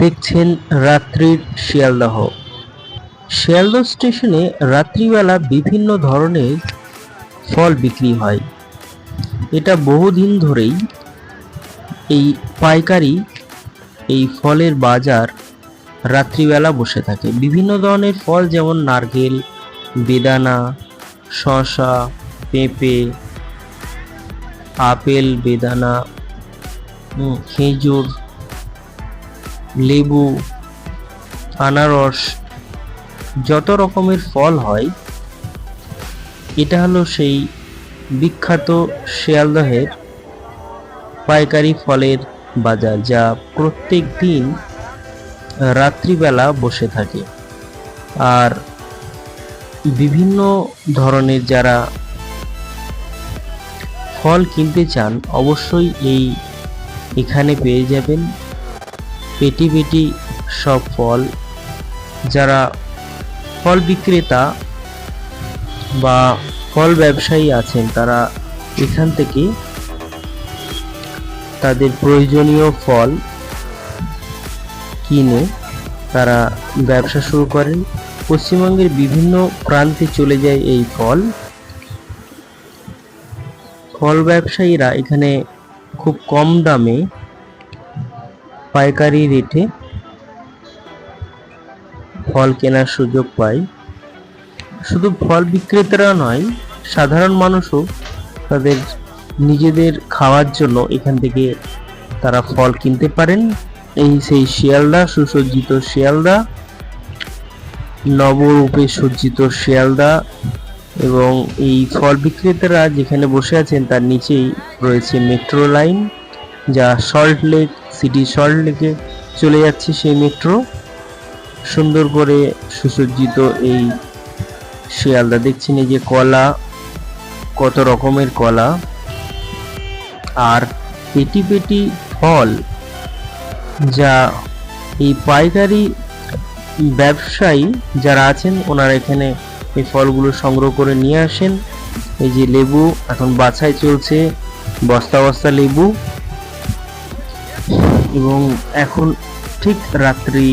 দেখছেন রাত্রির শিয়ালদহ। শিয়ালদহ স্টেশনে রাত্রিবেলা বিভিন্ন ধরনের ফল বিক্রি হয়। এটা বহুদিন ধরেই এই পাইকারি, এই ফলের বাজার রাত্রিবেলা বসে থাকে। বিভিন্ন ধরনের ফল যেমন নারকেল, বেদানা, শসা, পেঁপে, আপেল, বেদানা খেজুর লেবু, আনারস, যত রকমের ফল হয়, এটা হলো সেই বিখ্যাত শিয়ালদহের পাইকারি ফলের বাজার, যা প্রত্যেক দিন রাত্রিবেলা বসে থাকে। আর বিভিন্ন ধরনের যারা ফল কিনতে চান, অবশ্যই এই এখানে পেয়ে যাবেন। পেটি পেটি সব ফল, যারা ফল বিক্রেতা বা ফল ব্যবসায়ী আছেন, তারা এখান থেকে তাদের প্রয়োজনীয় ফল কিনে তারা ব্যবসা শুরু করেন। পশ্চিমবঙ্গের বিভিন্ন প্রান্তে চলে যায় এই ফল। ফল ব্যবসায়ীরা এখানে খুব কম দামে পাইকারি রেটে ফল কেনার সুযোগ পায় শুধু ফল বিক্রেতারা নয়, সাধারণ মানুষও তাদের নিজেদের খাওয়ার জন্য এখান থেকে তারা ফল কিনতে পারেন। এই সেই শিয়ালদা, সুসজ্জিত শিয়ালদা, নবরূপে সজ্জিত শিয়ালদা এবং এই ফল বিক্রেতারা যেখানে বসে আছেন তার নিচেই রয়েছে মেট্রো লাইন, যা সল্ট লেক সিটি সল্ট লেকে চলে যাচ্ছে সেই মেট্রো সুন্দর করে সুসজ্জিত এই শিয়ালদা। দেখছেন এই যে কলা, কত রকমের কলা। আর পেটি পেটি ফল যা এই পাইকারি ব্যবসায়ী যারা আছেন, ওনারা এখানে এই ফলগুলো সংগ্রহ করে নিয়ে আসেন। এই যে লেবু, এখন বাছাই চলছে, বস্তা বস্তা লেবু। এবং এখন ঠিক রাত্রি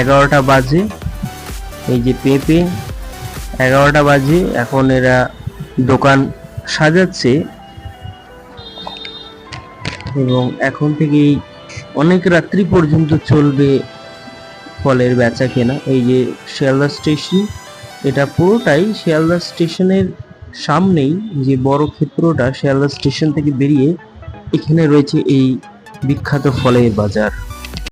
এগারোটা বাজে। এই যে পেঁপে, এগারোটা বাজে, এখন এরা দোকান সাজাচ্ছে। এবং এখন থেকেই অনেক রাত্রি পর্যন্ত চলবে ফলের বেচা কেনা। এই যে শিয়ালদা স্টেশন, এটা পুরোটাই শিয়ালদা স্টেশনের সামনেই যে বড় ক্ষেত্রটা, শিয়ালদা স্টেশন থেকে বেরিয়ে এখানে রয়েছে এই বিখ্যাত ফলের বাজার।